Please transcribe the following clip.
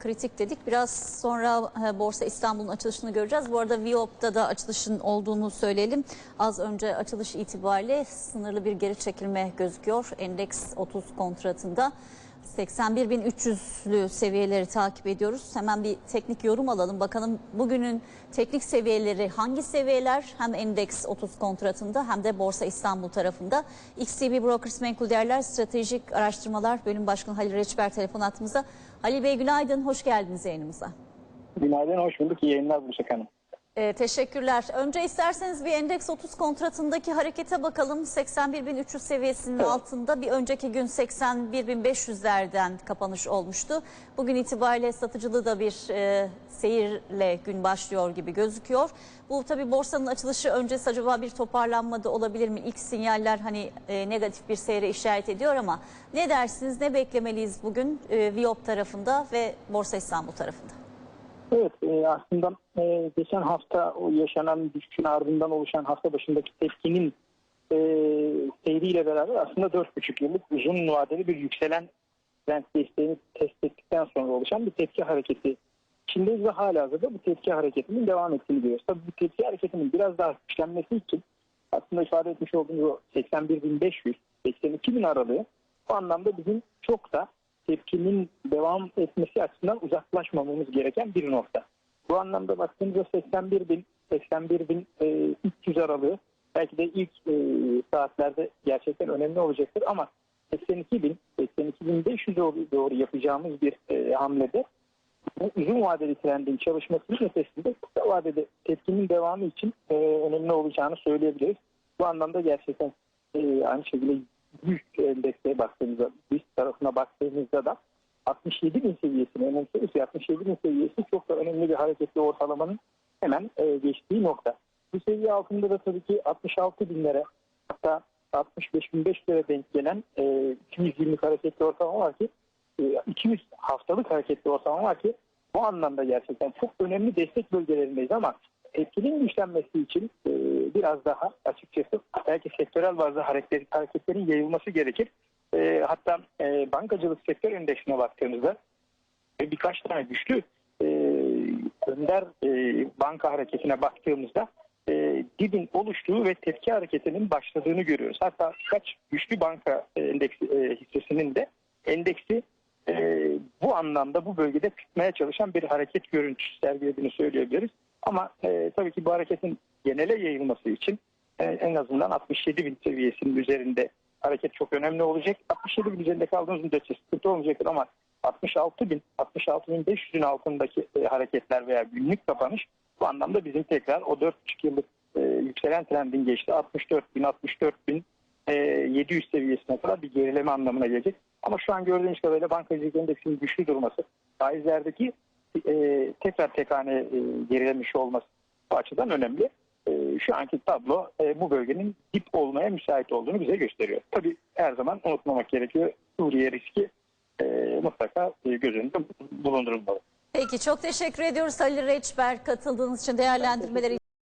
kritik dedik. Biraz sonra e, Borsa İstanbul'un açılışını göreceğiz. Bu arada Viyop'ta da açılışın olduğunu söyleyelim. Az önce açılış itibariyle sınırlı bir geri çekilme gözüküyor. Endeks 30 kontratında 81.300'lü seviyeleri takip ediyoruz. Hemen bir teknik yorum alalım. Bakalım bugünün teknik seviyeleri hangi seviyeler? Hem endeks 30 kontratında hem de Borsa İstanbul tarafında. XTB Brokers Menkul Değerler Stratejik Araştırmalar Bölüm Başkanı Halil Reçber telefon attığımızda. Halil Bey günaydın, hoş geldiniz yayınımıza. Günaydın, hoş bulduk. İyi yayınlar Burçak Hanım. Ee, teşekkürler. Önce isterseniz bir endeks 30 kontratındaki harekete bakalım. 81.300 seviyesinin altında bir önceki gün 81.500'lerden kapanış olmuştu. Bugün itibariyle satıcılığı da bir e, seyirle gün başlıyor gibi gözüküyor. Bu tabi borsanın açılışı öncesi acaba bir toparlanma da olabilir mi? İlk sinyaller hani e, negatif bir seyre işaret ediyor ama ne dersiniz ne beklemeliyiz bugün e, Viyop tarafında ve Borsa İstanbul tarafında? Evet, e, aslında e, geçen hafta o yaşanan düşüşün ardından oluşan hafta başındaki tepkinin e, seyriyle beraber aslında 4,5 yıllık uzun vadeli bir yükselen trend desteğini test ettikten sonra oluşan bir tepki hareketi. Şimdiyiz ve hala hazırda bu tepki hareketinin devam ettiğini görüyoruz. Tabii bu tepki hareketinin biraz daha güçlenmesi için aslında ifade etmiş olduğumuz o 81.500, 82.000 aralığı bu anlamda bizim çok da tepkinin devam etmesi açısından uzaklaşmamamız gereken bir nokta. Bu anlamda baktığımızda 81 bin, 81 bin e, 300 aralığı belki de ilk e, saatlerde gerçekten önemli olacaktır ama 82 bin, 82 bin 500 doğru, yapacağımız bir e, hamlede bu uzun vadeli trendin çalışmasının ötesinde kısa vadede tepkinin devamı için e, önemli olacağını söyleyebiliriz. Bu anlamda gerçekten e, aynı şekilde büyük endekse baktığımızda, biz tarafına baktığımızda da 67 bin seviyesini önemsiyoruz. 67 bin seviyesi çok da önemli bir hareketli ortalamanın hemen e, geçtiği nokta. Bu seviye altında da tabii ki 66 binlere hatta 65 bin 500'lere denk gelen e, 220 hareketli ortalama var ki e, 200 haftalık hareketli ortalama var ki bu anlamda gerçekten çok önemli destek bölgelerindeyiz ama etkinin güçlenmesi için e, biraz daha açıkçası belki sektörel bazı hareketlerin, hareketlerin yayılması gerekir. E, hatta e, bankacılık sektör endeksine baktığımızda e, birkaç tane güçlü e, önder e, banka hareketine baktığımızda e, dibin oluştuğu ve tepki hareketinin başladığını görüyoruz. Hatta birkaç güçlü banka endeksi, e, hissesinin de endeksi e, bu anlamda bu bölgede tutmaya çalışan bir hareket görüntüsü sergilediğini söyleyebiliriz. Ama e, tabii ki bu hareketin genele yayılması için e, en azından 67 bin seviyesinin üzerinde hareket çok önemli olacak. 67 bin üzerinde kaldığımız müddetçe sıkıntı olmayacaktır ama 66 bin, 66 bin 500'ün altındaki e, hareketler veya günlük kapanış bu anlamda bizim tekrar o 4,5 yıllık e, yükselen trendin geçti. 64 bin, 64 bin e, 700 seviyesine kadar bir gerileme anlamına gelecek. Ama şu an gördüğünüz kadarıyla bankacılık endeksinin güçlü durması, faizlerdeki e, tekrar tekane e, gerilemiş olması bu açıdan önemli. Şu anki tablo e, bu bölgenin dip olmaya müsait olduğunu bize gösteriyor. Tabii her zaman unutmamak gerekiyor. Suriye riski e, mutlaka e, göz önünde bulundurulmalı. Peki çok teşekkür ediyoruz Halil Reçber katıldığınız için değerlendirmeleri